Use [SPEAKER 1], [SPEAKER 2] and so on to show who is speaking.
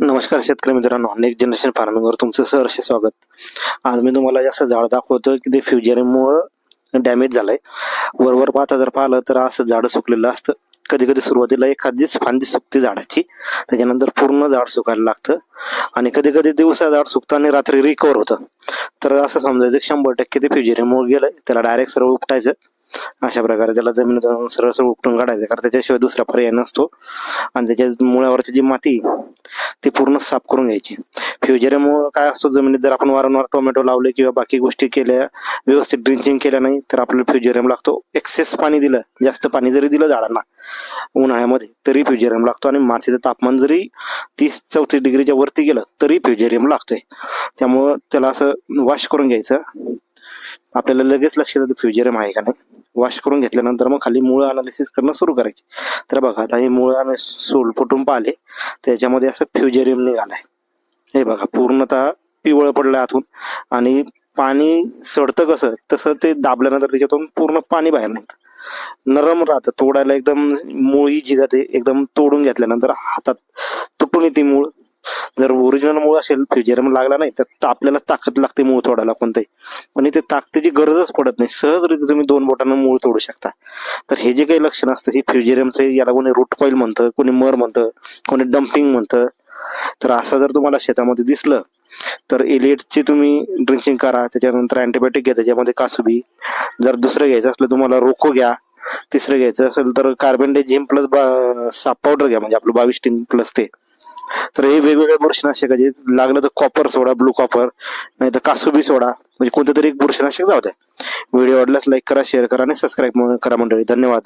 [SPEAKER 1] नमस्कार शेतकरी मित्रांनो नेक्स्ट जनरेशन फार्मिंगवर तुमचं सहर्ष स्वागत. आज मी तुम्हाला जास्त झाड दाखवतो की ते फ्युजरीमुळं डॅमेज झालंय. वरवर पाच हजार पाहिलं तर असं झाड सुकलेलं असतं. कधी कधी सुरुवातीला एखादीच फांदी सुकते झाडाची त्याच्यानंतर पूर्ण झाड सुकायला लागतं. आणि कधी कधी दिवसा झाड सुकतं आणि रात्री रिकवर होतं. तर असं समजायचं शंभर टक्के ते फ्युजरमुळे गेलंय. त्याला डायरेक्ट सरळ उपटायचं. अशा प्रकारे त्याला जमिनीतून सरळ सरळ उपटून काढायचं. कारण त्याच्याशिवाय दुसरा पर्याय नसतो. आणि त्याच्या मुळावरची जी माती ती पूर्ण साफ करून घ्यायची. फ्युजरमुळे काय असतो जमिनीत जर आपण वारंवार टोमॅटो लावले किंवा बाकी गोष्टी केल्या व्यवस्थित ड्रिंचिंग केल्या नाही तर आपल्याला फ्युजेरियम लागतो. एक्सेस पाणी दिलं जास्त पाणी जरी दिलं झाडांना उन्हाळ्यामध्ये तरी फ्युजेरियम लागतो. आणि मातीचं तापमान जरी तीस चौतीस डिग्रीच्या वरती गेलं तरी फ्युजेरियम लागतोय. त्यामुळं त्याला असं वॉश करून घ्यायचं. आपल्याला लगेच लक्षात येतं फ्युजरियम आहे का नाही. वॉश करून घेतल्यानंतर मग खाली मुळं अनालिसिस करणं सुरू करायची. तर बघा आता हे मुळं सोल फुटून पाहिले त्याच्यामध्ये असं फ्युजेरियम निघालाय. हे बघा पूर्णतः पिवळं पडलं आतून आणि पाणी सडतं कसं तसं ते दाबल्यानंतर त्याच्यातून पूर्ण पाणी बाहेर निघतं. नरम राहतं तोडायला एकदम मुळी जी जाते एकदम तोडून घेतल्यानंतर हातात तुटून येते मूळ. जर ओरिजिनल मूळ असेल फ्युजेरियम लागला नाही तर आपल्याला ताकद लागते मूळ तोडायला कोणतंही. पण इथे ताकदीची गरजच पडत नाही. सहजरित्या तुम्ही दोन बोटांना मूळ तोडू शकता. तर हे जे काही लक्षण असतं हे फ्युजेरियमचं याला कोणी रूट कॉईल म्हणतं कोणी मर म्हणतं कोणी डम्पिंग म्हणतं. तर असं जर तुम्हाला शेतामध्ये दिसलं तर एलिएटची तुम्ही ड्रिंकिंग करा त्याच्यानंतर अँटीबायोटिक घ्या त्याच्यामध्ये कासुबी. जर दुसरं घ्यायचं असलं तुम्हाला रोको घ्या. तिसरं घ्यायचं असेल तर कार्बन झिम प्लस साप पावडर घ्या म्हणजे आपलं बावीस टीम प्लस ते. तर हे वेगवेगळ्या बुरशीनाशक लागलं तर कॉपर सोडा ब्लू कॉपर नाही तर कासुबी सोडा म्हणजे कोणतं तरी एक बुरशीनाशक जाऊ द्या. व्हिडिओ आवडल्यास लाईक करा शेअर करा आणि सबस्क्राईब करा मंडळी. धन्यवाद.